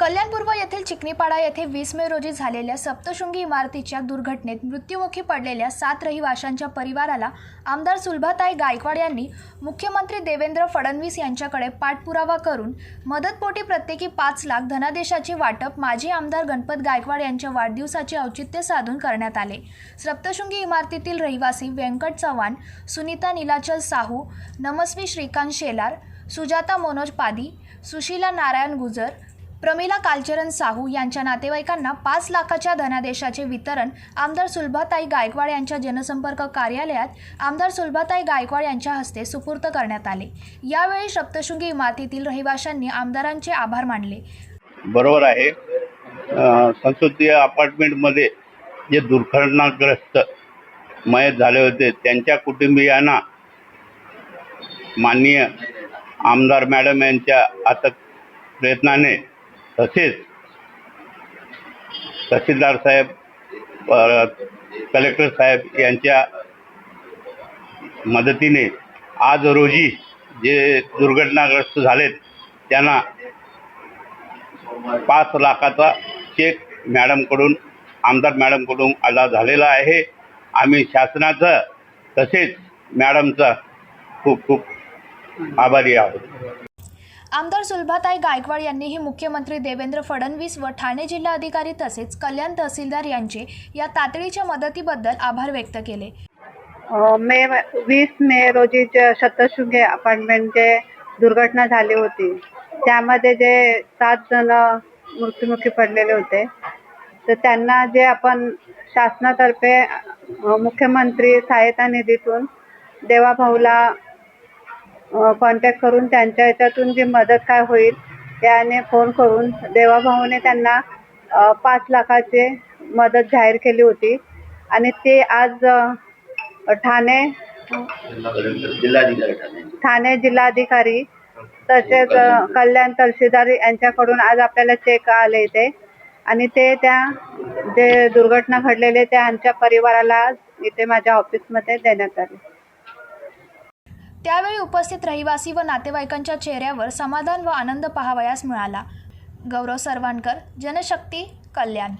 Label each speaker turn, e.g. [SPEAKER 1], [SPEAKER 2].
[SPEAKER 1] कल्याणपूर्व येथील चिकनीपाडा येथे वीस मे रोजी झालेल्या सप्तशृंगी इमारतीच्या दुर्घटनेत मृत्युमुखी पडलेल्या सात रहिवाशांच्या परिवाराला आमदार सुलभाताई गायकवाड यांनी मुख्यमंत्री देवेंद्र फडणवीस यांच्याकडे पाठपुरावा करून मदतपोटी प्रत्येकी पाच लाख धनादेशाचे वाटप माजी आमदार गणपत गायकवाड यांच्या वाढदिवसाचे औचित्य साधून करण्यात आले. सप्तशृंगी इमारतीतील रहिवासी व्यंकट चव्हाण सुनीता नीलाचल साहू नमस्वी श्रीकांत शेलार सुजाता मनोज पादी सुशीला नारायण गुजर प्रमिला कालचरण साहू यांच्या नातेवाईकांना पाच लाखाच्या धनादेशाचे वितरण आमदार सुलभाताई गायकवाड यांच्या जनसंपर्क कार्यालयात आमदार सुलभाताई गायकवाड यांच्या हस्ते सुपूर्त करण्यात आले. यावेळी सप्तशृंगी इमारतीतील रहिवाशांनी आमदारांचे आभार मानले.
[SPEAKER 2] बरोबर आहे. संसदीय अपार्टमेंटमध्ये जे दुर्घटनाग्रस्त मयत झाले होते त्यांच्या कुटुंबियांना माननीय आमदार मॅडम यांच्या आता प्रयत्नाने तसेच तहसीलदार साहेब अ, कलेक्टर साहेब यांच्या मदतीने आज रोजी जे दुर्घटनाग्रस्त झालेत त्यांना पाच लाखाचा चेक मॅडमकडून आमदार मॅडमकडून अदा झालेला आहे. आम्ही शासनाचं तसेच मॅडमचा खूप खूप आभारी आहोत.
[SPEAKER 1] आमदार सुलभाताई गायकवाड यांनीही मुख्यमंत्री देवेंद्र फडणवीस व ठाणे जिल्हाधिकारी तसेच कल्याण तहसीलदार यांचे या तातडीच्या मदतीबद्दल आभार व्यक्त केले.
[SPEAKER 3] मे वीस मे रोजी जे अपार्टमेंट जे दुर्घटना झाली होती त्यामध्ये जे सात जण मृत्युमुखी पडलेले होते तर त्यांना जे आपण शासनातर्फे मुख्यमंत्री सहायता निधीतून देवाभाऊला कॉन्टॅक्ट करून त्यांच्या ह्याच्यातून जी मदत काय होईल त्याने फोन करून देवाभाऊने त्यांना पाच लाखाचे मदत जाहीर केली होती. आणि ते आज ठाणे ठाणे. जिल्हाधिकारी तसेच कल्याण तहसीलदार यांच्याकडून आज आपल्याला चेक आले ते आणि ते त्या जे दुर्घटना घडलेले त्या आमच्या परिवाराला इथे माझ्या ऑफिसमध्ये देण्यात आले.
[SPEAKER 1] त्यावेळी उपस्थित रहिवासी व नातेवाईकांच्या चेहऱ्यावर समाधान व आनंद पाहावयास मिळाला. गौरव सर्वांकर जनशक्ती कल्याण.